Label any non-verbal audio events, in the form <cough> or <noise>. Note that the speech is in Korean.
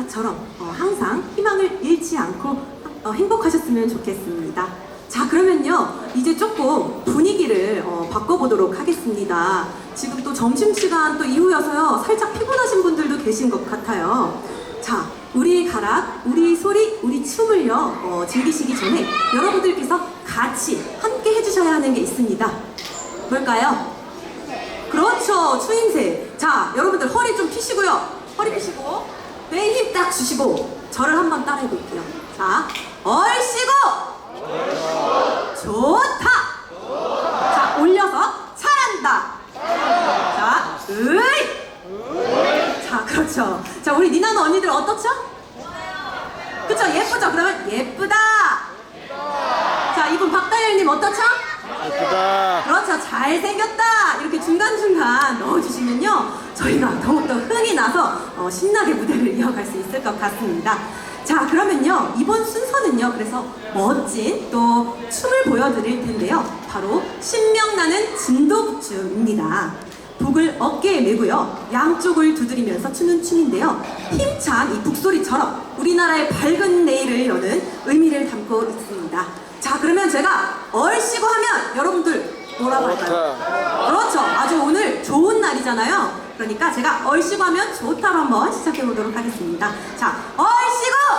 아까처럼 어, 항상 희망을 잃지 않고 어, 행복하셨으면 좋겠습니다. 자 그러면요 이제 조금 분위기를 어, 바꿔보도록 하겠습니다. 지금 또 점심시간 또 이후여서요 살짝 피곤하신 분들도 계신 것 같아요. 자 우리 가락, 우리 소리, 우리 춤을요 어, 즐기시기 전에 여러분들께서 같이 함께 해주셔야 하는 게 있습니다. 뭘까요? 그렇죠 추임새 자 여러분들 허리 좀 피시고요 허리 피시고 내 힘 딱 주시고 저를 한번 따라해 볼게요 자 얼씨구 좋다 자 올려서 잘한다 자 으이 자 그렇죠 자 우리 니나노 언니들 어떻죠? 그쵸 예쁘죠 그러면 예쁘다 자 이분 박다열님 어떻죠? 예쁘다. 그렇죠. 잘생겼다. 이렇게 중간중간 넣어주시면요. 저희가 더욱더 흥이 어, 신나게 무대를 <laughs> 이어갈 수 있을 것 같습니다. 자, 그러면요. 이번 순서는요. 그래서 멋진 또 춤을 보여드릴 텐데요. 바로 신명나는 진도부춤입니다. 북을 어깨에 메고요. 양쪽을 두드리면서 추는 춤인데요. 힘찬 이 북소리처럼 우리나라의 밝은 내일을 여는 의미를 담고 있습니다. 자, 그러면 제가 얼씨구 하면 여러분들 뭐라고 할까요? 그렇죠. 아주 오늘 좋은 날이잖아요. 그러니까 제가 얼씨구 하면 좋다로 한번 시작해 보도록 하겠습니다. 자, 얼씨구!